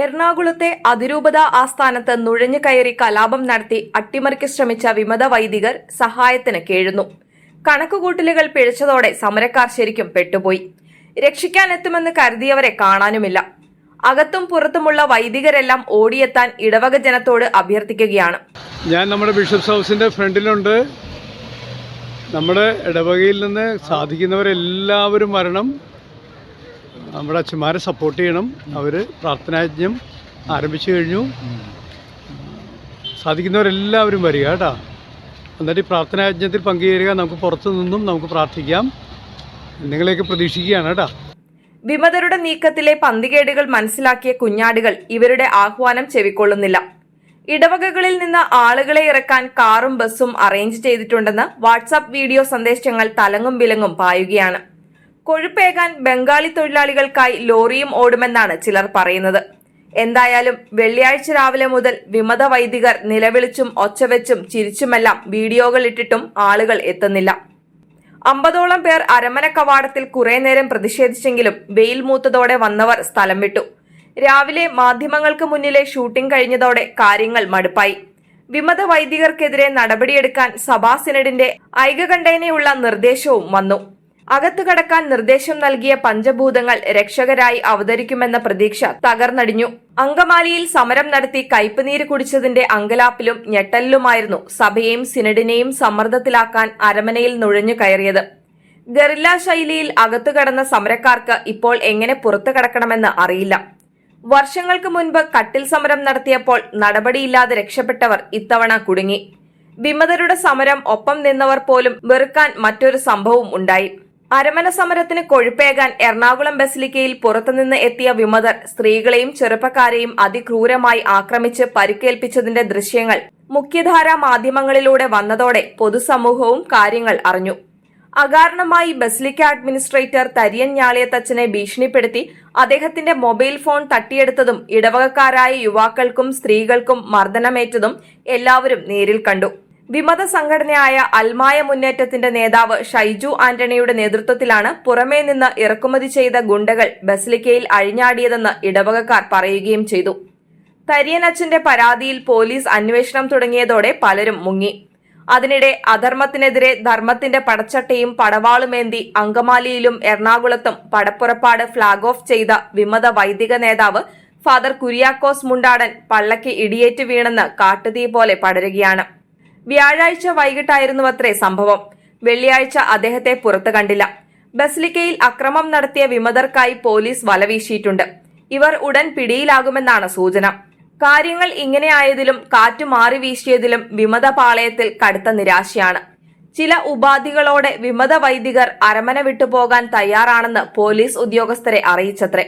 എറണാകുളത്തെ അതിരൂപത ആസ്ഥാനത്ത് നുഴഞ്ഞു കയറി കലാപം നടത്തി അട്ടിമറിക്ക് ശ്രമിച്ച വിമത വൈദികർ സഹായത്തിന് കേഴുന്നു. കണക്കുകൂട്ടലുകൾ പിഴച്ചതോടെ സമരക്കാർ ശരിക്കും പെട്ടുപോയി. രക്ഷിക്കാനെത്തുമെന്ന് കരുതിയവരെ കാണാനുമില്ല. അകത്തും പുറത്തുമുള്ള വൈദികരെല്ലാം ഓടിയെത്താൻ ഇടവക ജനത്തോട് അഭ്യർത്ഥിക്കുകയാണ്. ഞാൻ നമ്മുടെ ബിഷപ്സ് ഹൗസിന്റെ ഫ്രണ്ടിലുണ്ട്. നമ്മുടെ ഇടവകയിൽ നിന്ന് സാധിക്കുന്നവരെല്ലാവരും വരണം. നമ്മുടെ അച്ഛന്മാരെ സപ്പോർട്ട് ചെയ്യണം. അവർ പ്രാർത്ഥനായജ്ഞം ആരംഭിച്ചു കഴിഞ്ഞു. സാധിക്കുന്നവരെല്ലാവരും വരിക കേട്ടോ. എന്നിട്ട് ഈ പ്രാർത്ഥനായജ്ഞത്തിൽ പങ്കുചേരുക. നമുക്ക് പുറത്തു നിന്നും നമുക്ക് പ്രാർത്ഥിക്കാം. നിങ്ങളെയൊക്കെ പ്രതീക്ഷിക്കുകയാണ് കേട്ടോ. വിമതരുടെ നീക്കത്തിലെ പന്തികേടുകൾ മനസ്സിലാക്കിയ കുഞ്ഞാടുകൾ ഇവരുടെ ആഹ്വാനം ചെവിക്കൊള്ളുന്നില്ല. ഇടവകകളിൽ നിന്ന് ആളുകളെ ഇറക്കാൻ കാറും ബസ്സും അറേഞ്ച് ചെയ്തിട്ടുണ്ടെന്ന് വാട്സാപ്പ് വീഡിയോ സന്ദേശങ്ങൾ തലങ്ങും വിലങ്ങും പായുകയാണ്. കൊഴുപ്പേകാൻ ബംഗാളി തൊഴിലാളികൾക്കായി ലോറിയും ഓടുമെന്നാണ് ചിലർ പറയുന്നത്. എന്തായാലും വെള്ളിയാഴ്ച രാവിലെ മുതൽ വിമത വൈദികർ നിലവിളിച്ചും ഒച്ചവെച്ചും ചിരിച്ചുമെല്ലാം വീഡിയോകൾ ഇട്ടിട്ടും ആളുകൾ എത്തുന്നില്ല. അമ്പതോളം പേർ അരമന കവാടത്തിൽ കുറെ നേരം പ്രതിഷേധിച്ചെങ്കിലും വെയിൽ മൂത്തതോടെ വന്നവർ സ്ഥലം വിട്ടു. രാവിലെ മാധ്യമങ്ങൾക്ക് മുന്നിലെ ഷൂട്ടിംഗ് കഴിഞ്ഞതോടെ കാര്യങ്ങൾ മടുപ്പായി. വിമത വൈദികർക്കെതിരെ നടപടിയെടുക്കാൻ സഭാ സിനഡിന്റെ ഐകകണ്ഠേനയുള്ള നിർദ്ദേശവും വന്നു. അകത്തു കടക്കാൻ നിർദ്ദേശം നൽകിയ പഞ്ചഭൂതങ്ങൾ രക്ഷകരായി അവതരിക്കുമെന്ന പ്രതീക്ഷ തകർന്നടിഞ്ഞു. അങ്കമാലിയിൽ സമരം നടത്തി കയ്പുനീര് കുടിച്ചതിന്റെ അങ്കലാപ്പിലും ഞെട്ടലിലുമായിരുന്നു സഭയെയും സിനഡിനെയും സമ്മർദ്ദത്തിലാക്കാൻ അരമനയിൽ നുഴഞ്ഞു കയറിയത്. ഗറില്ല ശൈലിയിൽ അകത്തു കടന്ന സമരക്കാർക്ക് ഇപ്പോൾ എങ്ങനെ പുറത്തു കടക്കണമെന്ന് അറിയില്ല. വർഷങ്ങൾക്ക് മുൻപ് കട്ടിൽ സമരം നടത്തിയപ്പോൾ നടപടിയില്ലാതെ രക്ഷപ്പെട്ടവർ ഇത്തവണ കുടുങ്ങി. വിമതരുടെ സമരം ഒപ്പം നിന്നവർ പോലും വെറുക്കാൻ മറ്റൊരു സംഭവം ഉണ്ടായി. അരമന സമരത്തിന് കൊഴുപ്പേകാൻ എറണാകുളം ബസിലിക്കയിൽ പുറത്തുനിന്ന് എത്തിയ വിമതർ സ്ത്രീകളെയും ചെറുപ്പക്കാരെയും അതിക്രൂരമായി ആക്രമിച്ച് പരിക്കേൽപ്പിച്ചതിന്റെ ദൃശ്യങ്ങൾ മുഖ്യധാരാ മാധ്യമങ്ങളിലൂടെ വന്നതോടെ പൊതുസമൂഹവും കാര്യങ്ങൾ അറിഞ്ഞു. അകാരണമായി ബസിലിക്ക അഡ്മിനിസ്ട്രേറ്റർ തരിയൻ ഞാളിയത്തച്ഛനെ ഭീഷണിപ്പെടുത്തി അദ്ദേഹത്തിന്റെ മൊബൈൽ ഫോൺ തട്ടിയെടുത്തതും ഇടവകക്കാരായ യുവാക്കൾക്കും സ്ത്രീകൾക്കും മർദ്ദനമേറ്റതും എല്ലാവരും നേരിൽ കണ്ടു. വിമത സംഘടനയായ അൽമായ മുന്നേറ്റത്തിന്റെ നേതാവ് ഷൈജു ആന്റണിയുടെ നേതൃത്വത്തിലാണ് പുറമേ നിന്ന് ഇറക്കുമതി ചെയ്ത ഗുണ്ടകൾ ബസ്ലിക്കയിൽ അഴിഞ്ഞാടിയതെന്ന് ഇടവകക്കാർ പറയുകയും ചെയ്തു. തരിയനച്ചന്റെ പരാതിയിൽ പോലീസ് അന്വേഷണം തുടങ്ങിയതോടെ പലരും മുങ്ങി. അതിനിടെ അധർമ്മത്തിനെതിരെ ധർമ്മത്തിന്റെ പടച്ചട്ടയും പടവാളുമേന്തി അങ്കമാലിയിലും എറണാകുളത്തും പടപ്പുറപ്പാട് ഫ്ളാഗ് ഓഫ് ചെയ്ത വിമത വൈദിക നേതാവ് ഫാദർ കുര്യാക്കോസ് മുണ്ടാടൻ പള്ളയ്ക്ക് ഇടിയേറ്റ് വീണെന്ന് കാട്ടുതീ പോലെ പടരുകയാണ്. വ്യാഴാഴ്ച വൈകിട്ടായിരുന്നു അത്രേ സംഭവം. വെള്ളിയാഴ്ച അദ്ദേഹത്തെ പുറത്തു കണ്ടില്ല. ബസ്ലിക്കയിൽ അക്രമം നടത്തിയ വിമതർക്കായി പോലീസ് വലവീശിയിട്ടുണ്ട്. ഇവർ ഉടൻ പിടിയിലാകുമെന്നാണ് സൂചന. കാര്യങ്ങൾ ഇങ്ങനെയായതിലും കാറ്റു മാറി വീശിയതിലും വിമത പാളയത്തിൽ കടുത്ത നിരാശയാണ്. ചില ഉപാധികളോടെ വിമത വൈദികർ അരമന വിട്ടുപോകാൻ തയ്യാറാണെന്ന് പോലീസ് ഉദ്യോഗസ്ഥരെ അറിയിച്ചത്രേ.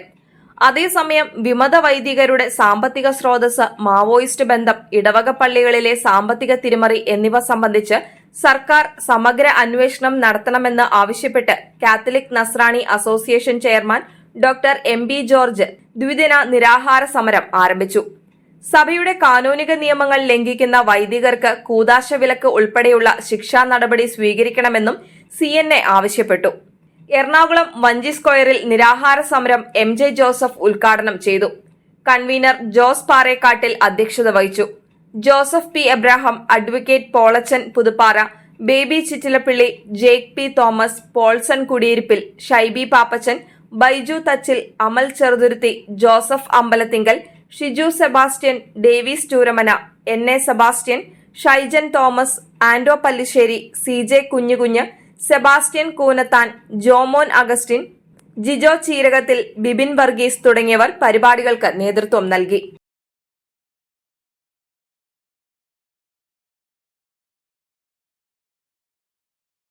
അതേസമയം വിമത വൈദികരുടെ സാമ്പത്തിക സ്രോതസ് മാവോയിസ്റ്റ് ബന്ധം ഇടവക പള്ളികളിലെ സാമ്പത്തിക തിരിമറി എന്നിവ സംബന്ധിച്ച് സർക്കാർ സമഗ്ര അന്വേഷണം നടത്തണമെന്ന് ആവശ്യപ്പെട്ട് Catholic Nasrani association chairman doctor M. B. George ദ്വിദിന നിരാഹാര സമരം ആരംഭിച്ചു. സഭയുടെ കാനൂനിക നിയമങ്ങൾ ലംഘിക്കുന്ന വൈദികർക്ക് കൂതാശ വിലക്ക് ഉൾപ്പെടെയുള്ള ശിക്ഷാ നടപടി സ്വീകരിക്കണമെന്നും സി ആവശ്യപ്പെട്ടു. എറണാകുളം വഞ്ചി സ്ക്വയറിൽ നിരാഹാര സമരം എം ജെ ജോസഫ് ഉദ്ഘാടനം ചെയ്തു. കൺവീനർ ജോസ് പാറേക്കാട്ടിൽ അധ്യക്ഷത വഹിച്ചു. Joseph P Abraham advocate Polachan Puthupara Baby Chittilappilly Jake P Thomas Polson Kudiyirippil Shaiby Pappachan Baiju Thachil Amal Cheruthuruthy Joseph Ambalathinkal Shiju Sebastian Davis Tooramana N A Sebastian Shaijan Thomas Ando Pallissery C J Kunjukunju Sebastian Koonathan Jomon Augustine Jijo Cheerakathil Bibin Varghese തുടങ്ങിയവർ പരിപാടികൾക്ക് നേതൃത്വം നൽകി.